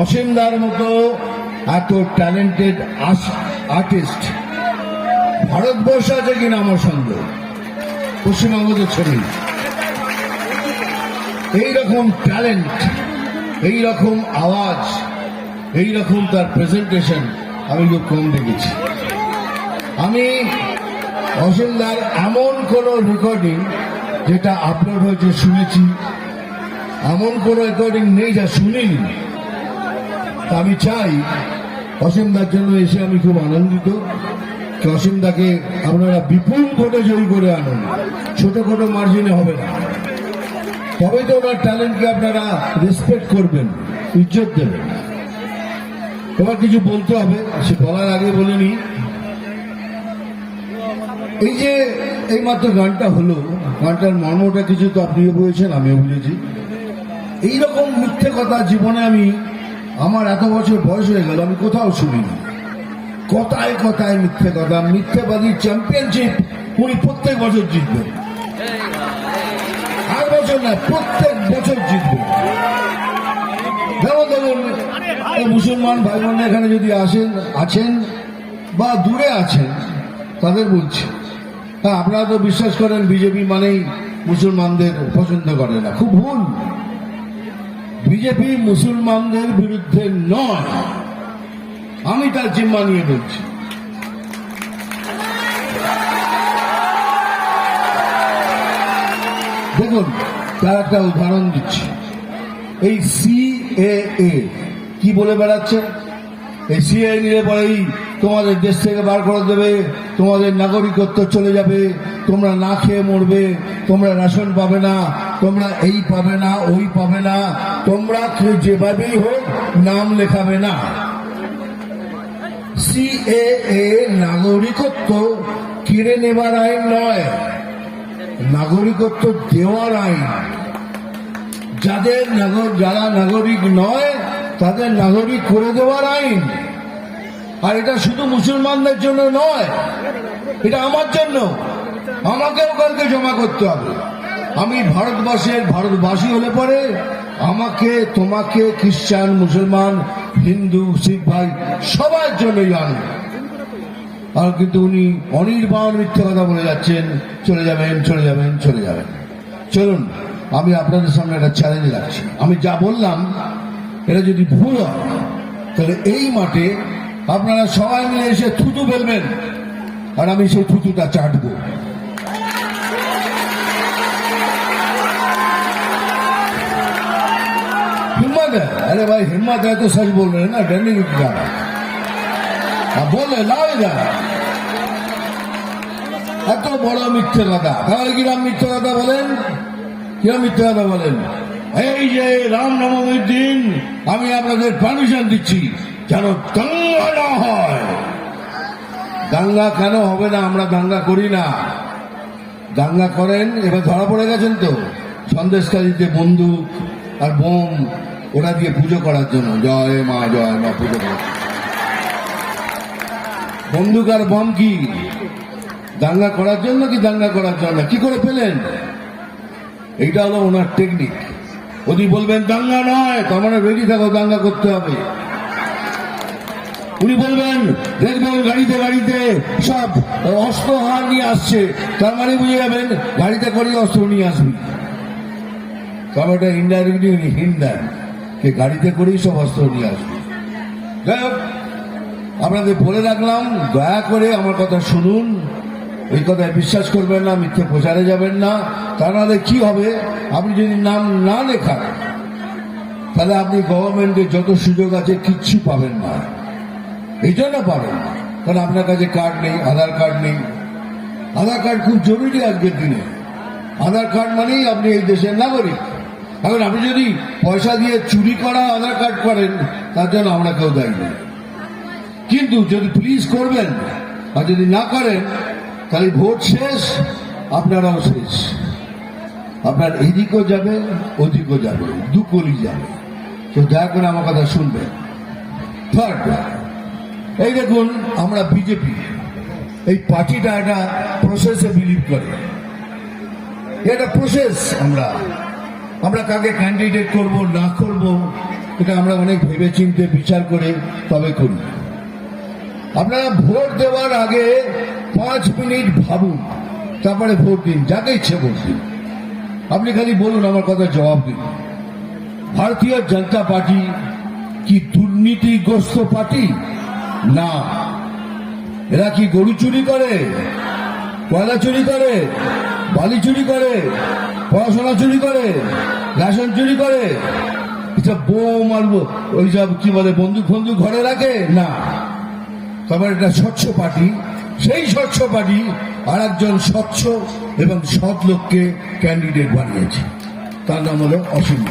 অসীমদার মতো এত talented artist Bharatvarsha আছে কিনা আমার সন্দেহ। পশ্চিমবঙ্গের ছবি। এইরকম ট্যালেন্ট এইরকম আওয়াজ, এইরকম তার প্রেজেন্টেশন আমি খুব কম দেখেছি। আমি অসীমদার এমন কোন রেকর্ডিং যেটা আপলোড হয়েছে শুনেছি, এমন কোন রেকর্ডিং নেই যা শুনিনি। আমি চাই অসীমদার জন্য এসে আমি খুব আনন্দিত অসীমদাকে আপনারা বিপুল ভোটে জয়ী করে আনুন। ছোট ছোটখাটো মার্জিনে হবে না। তবে তো ওনার ট্যালেন্টকে আপনারা রেসপেক্ট করবেন, ইজ্জত দেবেন। তোমার কিছু বলতে হবে, সে বলার আগে বলে নি এই যে এইমাত্র গানটা হলো, গানটার মর্মটা কিছু তো আপনিও বুঝেছেন, আমিও বুঝেছি। এইরকম মিথ্যে কথা জীবনে আমি আমার এত বছর বয়স হয়ে গেল, আমি কোথাও শুনিনি। কথায় কথায় মিথ্যে কথা মিথ্যেবাদীর চ্যাম্পিয়নশিপ উনি প্রত্যেক বছর জিতবেন আর বছর না প্রত্যেক বছর জিতবেন মুসলমান ভাই বোনরা এখানে যদি আসেন, আছেন বা দূরে আছেন, তাদের বলছি। হ্যাঁ আপনারা তো বিশ্বাস করেন, বিজেপি মানেই মুসলমানদের পছন্দ করে না। খুব ভুল। বিজেপি মুসলমানদের বিরুদ্ধে নয়। আমি তার জিম্মা নিয়ে বলছি। দেখুন, তার একটা উদাহরণ দিচ্ছি। এই সিএএ কি বলে বেড়াচ্ছে এই নিলে পরেই তোমাদের দেশ থেকে বার করে দেবে, তোমাদের নাগরিকত্ব চলে যাবে, তোমরা না খেয়ে মরবে, তোমরা রেশন পাবে না, তোমরা এই পাবে না, ওই পাবে না, তোমরা কেউ যেভাবেই হোক নাম লেখাবে না। সিএএ নাগরিকত্ব কেড়ে নেবার আইন নয়, নাগরিকত্ব দেওয়ার আইন। যাদের যারা নাগরিক নয়, তাদের নাগরিক করে দেওয়ার আইন। আর এটা শুধু মুসলমানদের জন্য নয়, এটা আমার জন্য। আমাকেও কালকে জমা করতে হবে। আমি ভারতবর্ষের ভারতবাসী হলে পরে আমাকে, তোমাকে, খ্রিস্টান, মুসলমান, হিন্দু, শিখ ভাই সবার জন্যই আনবে। আর কিন্তু উনি অনির্বাণ মিথ্যে কথা বলে যাচ্ছেন, চলে যাবেন চলে যাবেন চলে যাবেন। চলুন, আমি আপনাদের সামনে একটা চ্যালেঞ্জ রাখছি। আমি যা বললাম, এটা যদি ভুল হয়, তাহলে এই মাঠে আপনারা সবাই মিলে এসে থুতু ফেলবেন আর আমি সেই থুতুটা চাটবো हिम्मत है अरे भाई हिम्मत है तो सच बोल रहे हैं ना डरने की क्या बात है? हाँ, बोले लाओ इधर এত বড় মিথ্যে কথা তাহলে কিরাম মিথ্যে কথা বলেন কিরাম মিথ্যে কথা বলেন এই যে রাম নবমীর দিন আমি আপনাদের পারমিশন দিচ্ছি যেন দাঙ্গা না হয়? দাঙ্গা কেন হবে না? আমরা দাঙ্গা করি না। দাঙ্গা করেন, এবার ধরা পড়ে গেছেন তো। সন্দেশকারীতে বন্দুক আর বোম, ওটা দিয়ে পুজো করার জন্য। জয় মা জয় মা, পুজো করার। বন্দুক আর বম কি? দাঙ্গা করার জন্য কি দাঙ্গা করার জন্য? কি করে পেলেন? এইটা হলো ওনার টেকনিক উনি বলবেন দাঙ্গা নয়, তার মানে রেডি থাকো দাঙ্গা করতে হবে। উনি বলবেন, দেখবেন গাড়িতে গাড়িতে সব অস্ত্র নিয়ে আসছে। তার মানে বুঝে যাবেন গাড়িতে করে অস্ত্র নিয়ে আসবি। তবে ওটা ইনডাইরেক্টলি উনি হিন দেন যে গাড়িতে করেই সব অস্ত্র নিয়ে আসবে। যাই হোক, আপনাদের বলে রাখলাম, দয়া করে আমার কথা শুনুন। এই কথায় বিশ্বাস করবেন না, মিথ্যে প্রচারে যাবেন না। তা নাহলে কি হবে? আপনি যদি নাম না লেখান, তাহলে আপনি গভর্নমেন্টের যত সুযোগ আছে কিচ্ছু পাবেন না। এই জন্য পাবেন না কারণ আপনার কাছে কার্ড নেই, আধার কার্ড নেই। আধার কার্ড খুব জরুরি আজকের দিনে। আধার কার্ড মানেই আপনি এই দেশের নাগরিক। এখন আপনি যদি পয়সা দিয়ে চুরি করা, আধার কার্ড করেন, তার জন্য আমরা কেউ দায়ী নেই। কিন্তু যদি প্লিজ করবেন, আর যদি না করেন, তাহলে ভোট শেষ, আপনারাও শেষ। আপনার এদিকও যাবে, ওদিকও যাবে দুকলি যাবে। তো দয়া করে আমার কথা শুনবেন। থার্ড এই দেখুন, আমরা বিজেপি, এই পার্টিটা একটা প্রসেসে বিলিভ করে। এটা প্রসেস আমরা। আমরা কাকে ক্যান্ডিডেট করব, না করব, এটা আমরা অনেক ভেবে চিন্তে বিচার করে তবে করি। আপনারা ভোট দেওয়ার আগে পাঁচ মিনিট ভাবুন, তারপরে ভোট দিন, যাকে ইচ্ছে ভোট দিন। আপনি খালি বলুন, আমার কথা জবাব দিন। ভারতীয় জনতা পার্টি কি দুর্নীতিগ্রস্ত পার্টি? না। এরা কি গরু চুরি করে? কয়লা চুরি করে? বালি চুরি করে? পড়াশোনা চুরি করে? রেশন চুরি করে? এসব বোম আর ওই সব কি বলে, বন্দুক ফন্দুক ঘরে রাখে? না। তবে এটা স্বচ্ছ পার্টি। সেই স্বচ্ছ পার্টি আর একজন স্বচ্ছ এবং সৎ লোককে ক্যান্ডিডেট বানিয়েছে। তার নাম হলো অসীম